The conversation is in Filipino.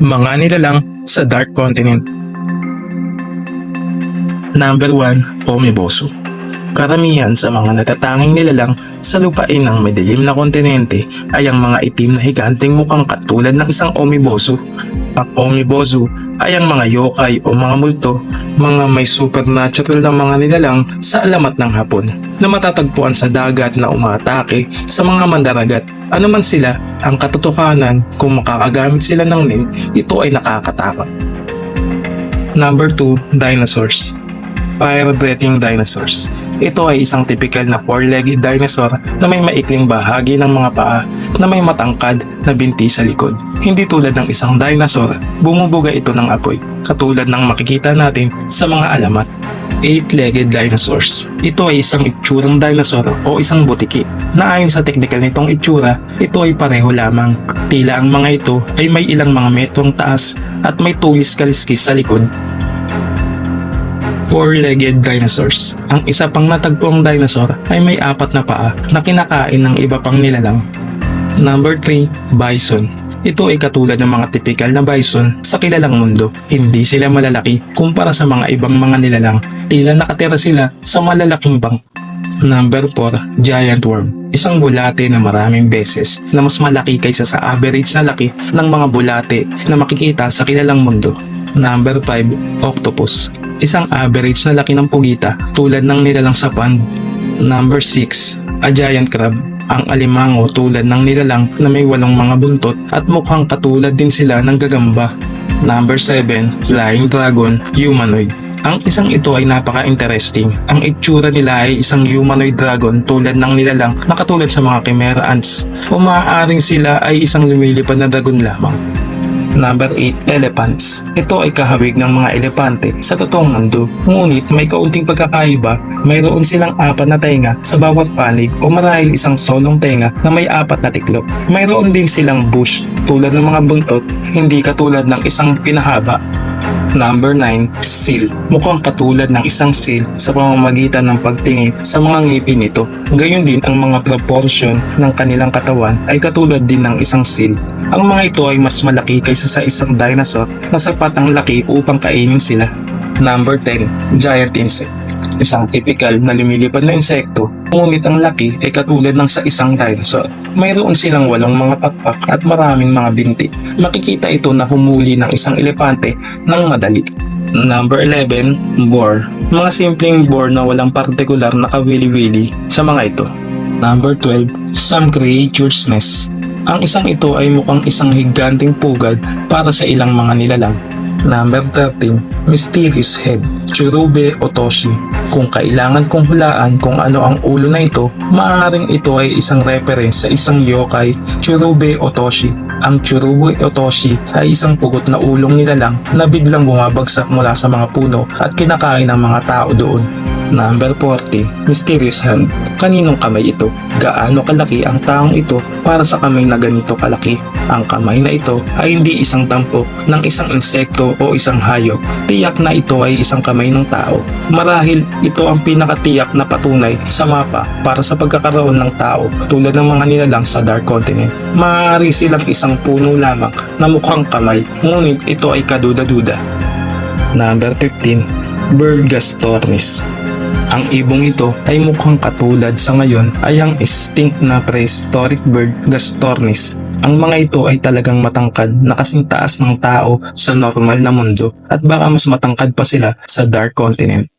Mga nilalang sa Dark Continent Number 1, Omibosu Karamihan sa mga natatanging nilalang sa lupain ng madilim na kontinente ay ang mga itim na higanteng mukhang katulad ng isang Omibosu. Ang Omibosu ay ang mga yokai o mga multo, mga may supernatural na mga nilalang sa alamat ng hapon na matatagpuan sa dagat na umaatake sa mga mandaragat. Ano man sila, ang katotohanan kung makakagamit sila ng nin, ito ay nakakatakot. Number 2, Dinosaurs Fire-breathing dinosaurs. Ito ay isang typical na four-legged dinosaur na may maikling bahagi ng mga paa na may matangkad na binti sa likod. Hindi tulad ng isang dinosaur, bumubuga ito ng apoy, katulad ng makikita natin sa mga alamat. Eight-legged dinosaurs. Ito ay isang itsurang dinosaur o isang butiki na ayon sa teknikal nitong itsura, ito ay pareho lamang. Tila ang mga ito ay may ilang mga metrong taas at may tulis kaliskis sa likod Four-legged dinosaurs. Ang isa pang natagpuang dinosaur ay may apat na paa na kinakain ng iba pang nilalang. Number 3, bison. Ito ay katulad ng mga typical na bison sa kilalang mundo. Hindi sila malalaki kumpara sa mga ibang mga nilalang. Tila nakatira sila sa malalaking bang. Number 4, giant worm. Isang bulate na maraming beses na mas malaki kaysa sa average na laki ng mga bulate na makikita sa kilalang mundo. Number 5, octopus. Isang average na laki ng pugita tulad ng nilalang sa pond. Number 6, a giant crab. Ang alimango tulad ng nilalang na may walong mga buntot at mukhang katulad din sila ng gagamba. Number 7, flying dragon, humanoid. Ang isang ito ay napaka-interesting. Ang itsura nila ay isang humanoid dragon tulad ng nilalang na katulad sa mga chimera ants o maaaring sila ay isang lumilipad na dragon lamang. Number 8, elephants. Ito ay kahawig ng mga elepante sa totoong mundo. Ngunit may kaunting pagkakaiba, mayroon silang apat na tenga sa bawat panig o marahil isang solong tenga na may apat na tiklop. Mayroon din silang bush tulad ng mga buntot, hindi katulad ng isang pinahaba. Number 9, seal. Mukhang katulad ng isang seal sa pamamagitan ng pagtingin sa mga ngipin nito. Gayon din ang mga proportion ng kanilang katawan ay katulad din ng isang seal. Ang mga ito ay mas malaki kaysa sa isang dinosaur na sapat ang laki upang kainin sila. Number 10, giant insect. Isang typical na lumilipad na insekto, ngunit ang laki ay katulad ng sa isang dinosaur. Mayroon silang walong mga pakpak at maraming mga binti. Makikita ito na humuli ng isang elepante ng madali. Number 11, boar. Mga simpleng boar na walang partikular na kawili-wili sa mga ito. Number 12, some creature's nest. Ang isang ito ay mukhang isang higanting pugad para sa ilang mga nilalang. Number 13, Mysterious Head, Churube Otoshi. Kung kailangan kong hulaan kung ano ang ulo na ito, maaaring ito ay isang reference sa isang yokai, Churube Otoshi. Ang Churube Otoshi ay isang pugot na ulong nilalang na biglang bumabagsak mula sa mga puno at kinakain ng mga tao doon. Number 40, Mysterious Hand. Kaninong kamay ito? Gaano kalaki ang taong ito para sa kamay na ganito kalaki? Ang kamay na ito ay hindi isang tampok ng isang insekto o isang hayop. Tiyak na ito ay isang kamay ng tao. Marahil ito ang pinakatiyak na patunay sa mapa para sa pagkakaroon ng tao tulad ng mga nilalang sa Dark Continent. Maaari silang isang puno lamang na mukhang kamay, ngunit ito ay kaduda-duda. Number 15, Bergastornis. Ang ibong ito ay mukhang katulad sa ngayon ay ang extinct na prehistoric bird Gastornis. Ang mga ito ay talagang matangkad na kasing taas ng tao sa normal na mundo at baka mas matangkad pa sila sa Dark Continent.